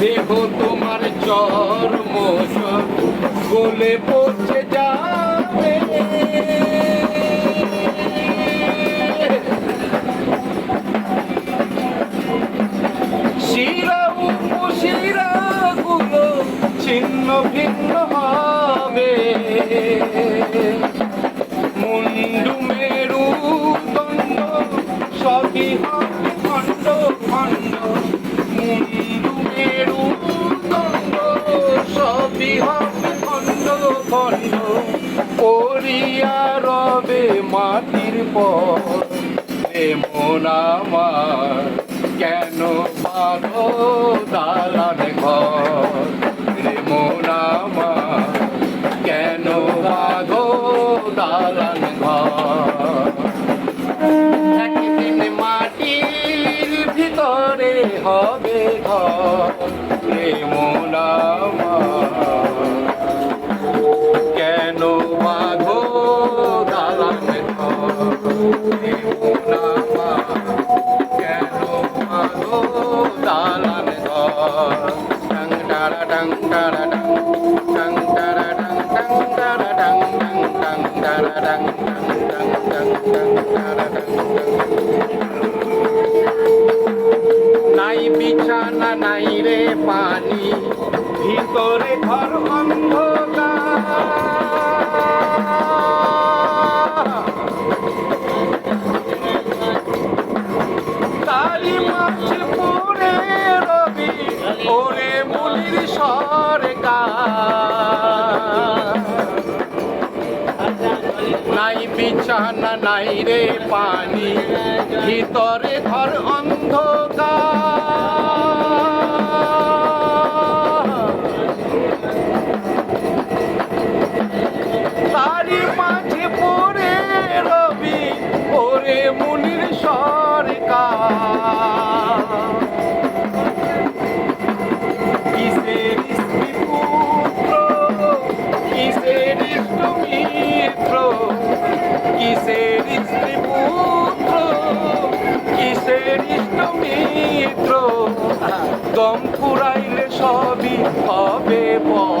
দেহ তোমার চর্ম গলে পচে যাবে। শিরা উপশিরা গুলো ছিন্ন ভিন্ন হবে। মুন্ডু মেরু দণ্ড সবই হবে। খণ্ড খণ্ড পড়িয়া রবে মাটির পর মন কেন বাঁধো দালান ঘর রে মন আমার কেন বাঁধো দালান ঘর মাটির ভিতরে হবে ঘর। রে নাই বিছানা, নাই রে পানি। ভিতরে ঘর অন্ধকার। তারি মাছ পড়ে রবি, ওরে মুলির সরকার নাই বিছানা নাই রে পানি। ভিতরে ধর অন্ধকার। হবে